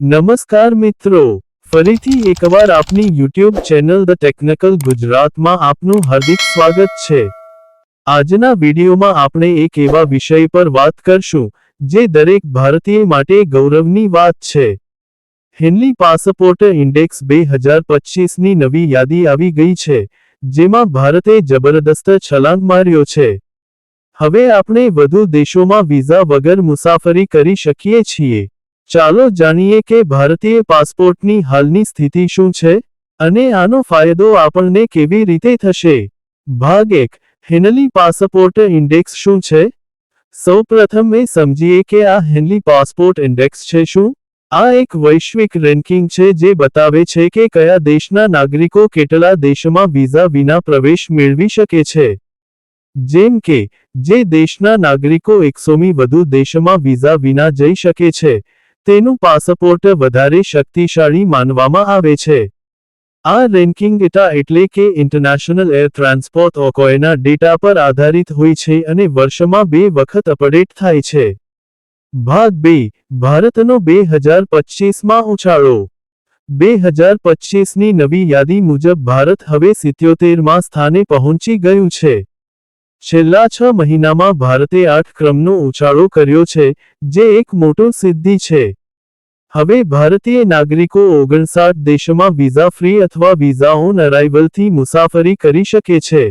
નમસ્કાર મિત્રો, ફરીથી એકવાર આપની યુટ્યુબ ચેનલ ધ ટેકનિકલ ગુજરાતમાં આપનું હાર્દિક સ્વાગત છે. આજના વિડીયોમાં આપણે એક એવા વિષય પર વાત કરશું, જે દરેક ભારતીય માટે ગૌરવની વાત છે. હેનલી પાસપોર્ટ ઇન્ડેક્સ બે હજાર પચીસની નવી યાદી આવી ગઈ છે, જેમાં ભારતે જબરદસ્ત છલાંગ માર્યો છે. હવે આપણે વધુ દેશોમાં વિઝા વગર મુસાફરી કરી શકીએ છીએ. ચાલો જાણીએ કે ભારતીય પાસપોર્ટની હાલની સ્થિતિ શું છે અને આનો ફાયદો આપણને કેવી રીતે થશે? ભાગ એક, હેનલી પાસપોર્ટ ઇન્ડેક્સ શું છે? સૌપ્રથમ એ સમજીએ કે આ હેનલી પાસપોર્ટ ઇન્ડેક્સ છે શું? આ એક વૈશ્વિક રેન્કિંગ છે જે બતાવે છે કે કયા દેશના નાગરિકો કેટલા દેશમાં વિઝા વિના પ્રવેશ મેળવી શકે છે. જેમ કે, જે દેશના નાગરિકો એકસોમી વધુ દેશમાં વિઝા વિના જઈ શકે છે તેનું પાસપોર્ટ વધારે શક્તિશાળી માનવામાં આવે છે. આ રેન્કિંગ ડેટા એટલે કે ઇન્ટરનેશનલ એર ટ્રાન્સપોર્ટ ઓકોયના ડેટા પર આધારિત હોય છે અને વર્ષમાં બે વખત અપડેટ થાય છે. ભાગ બે, ભારતનો બે હજાર પચીસમાં ઉછાળો. બે હજાર પચીસની નવી યાદી મુજબ ભારત હવે સિત્યોતેરમાં સ્થાને પહોંચી ગયું છે. છેલ્લા છ મહિનામાં ભારતે આઠ ક્રમનો ઉછાળો કર્યો છે, જે એક મોટો સિદ્ધિ છે. હવે ભારતીય નાગરિકો ઓગણસાઠ દેશોમાં વિઝા ફ્રી અથવા વિઝા ઓન અરાઇવલથી મુસાફરી કરી શકે છે.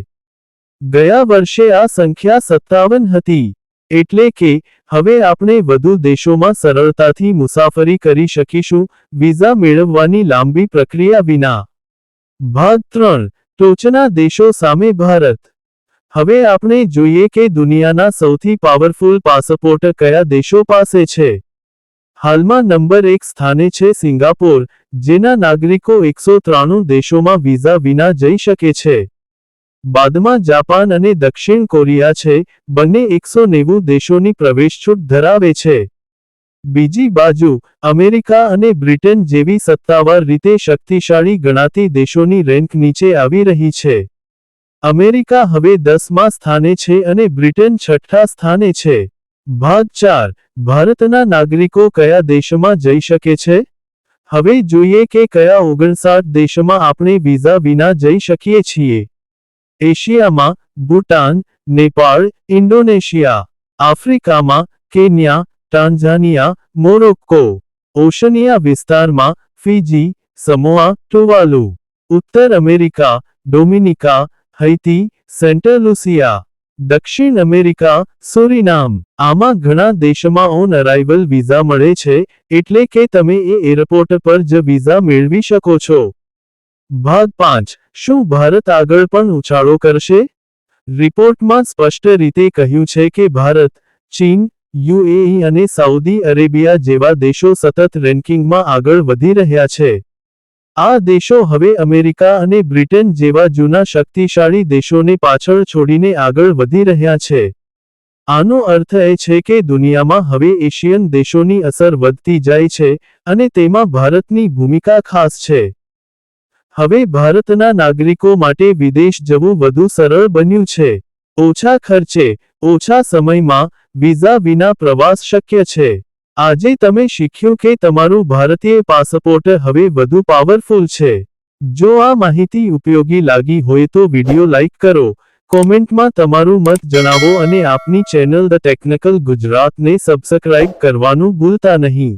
ગયા વર્ષે આ સંખ્યા સત્તાવન હતી, એટલે કે હવે આપણે વધુ દેશોમાં સરળતાથી મુસાફરી કરી શકીશું, વિઝા મેળવવાની લાંબી પ્રક્રિયા વિના. ભાગ ત્રણ, ટોચના દેશો સામે ભારત. હવે આપણે જોઈએ કે દુનિયાના સૌથી પાવરફુલ પાસપોર્ટ કયા દેશો પાસે છે. હાલમાં નંબર એક સ્થાને છે સિંગાપોર, જેના નાગરિકો એકસો ત્રાણું દેશોમાં વિઝા વિના જઈ શકે છે. બાદમાં જાપાન અને દક્ષિણ કોરિયા છે, બંને એકસો નેવું દેશોની પ્રવેશછૂટ ધરાવે છે. બીજી બાજુ, અમેરિકા અને બ્રિટન જેવી સત્તાવાર રીતે શક્તિશાળી ગણાતી દેશોની રેન્ક નીચે આવી રહી છે. અમેરિકા હવે દસમા સ્થાને છે અને બ્રિટન છઠ્ઠા સ્થાને છે. ભાગ ચાર, ભારતના નાગરિકો કયા દેશમાં જઈ શકે છે? હવે જોઈએ કે કયા ઓગણસાઠ દેશમાં આપણે વિઝા વિના જઈ શકીએ છીએ. એશિયામાં, ભૂટાન, નેપાળ, ઇન્ડોનેશિયા, આફ્રિકામાં, કેન્યા ટાન્ઝાનિયા મોરોક્કો, ઓશનિયા વિસ્તારમાં, ફિજી, સમોઆ, ટુવાલુ, ઉત્તર America, Dominica Haiti, Saint Lucia, દક્ષિણ અમેરિકા, સુરીનામ. આમાં ઘણા દેશમાં ઓન અરાઇવલ વિઝા મળે છે, એટલે કે તમે એ એરપોર્ટ પર જ વિઝા મેળવી શકો છો. ભાગ પાંચ, શું ભારત આગળ પણ ઉછાળો કરશે? રિપોર્ટમાં સ્પષ્ટ રીતે કહ્યું છે કે ભારત, ચીન, યુએઈ અને સાઉદી અરેબિયા જેવા દેશો સતત રેન્કિંગમાં આગળ વધી રહ્યા છે. આ દેશો હવે અમેરિકા અને બ્રિટન જેવા જૂના શક્તિશાળી દેશોને પાછળ છોડીને આગળ વધી રહ્યા છે. આનો અર્થ એ છે કે દુનિયામાં હવે એશિયન દેશોની અસર વધતી જાય છે અને તેમાં ભારતની ભૂમિકા ખાસ છે. હવે ભારતના નાગરિકો માટે વિદેશ જવું વધુ સરળ બન્યું છે. ઓછા ખર્ચે, ઓછા સમયમાં, વિઝા વિના પ્રવાસ શક્ય છે. આજે તમે શીખ્યું કે તમારું ભારતીય પાસપોર્ટ હવે વધુ પાવરફુલ છે. જો આ માહિતી ઉપયોગી લાગી હોય તો વિડિયો લાઇક કરો, કોમેન્ટમાં તમારું મત જણાવો અને આપની ચેનલ ધ ટેકનિકલ ગુજરાતને સબસ્ક્રાઇબ કરવાનું ભૂલતા નહીં.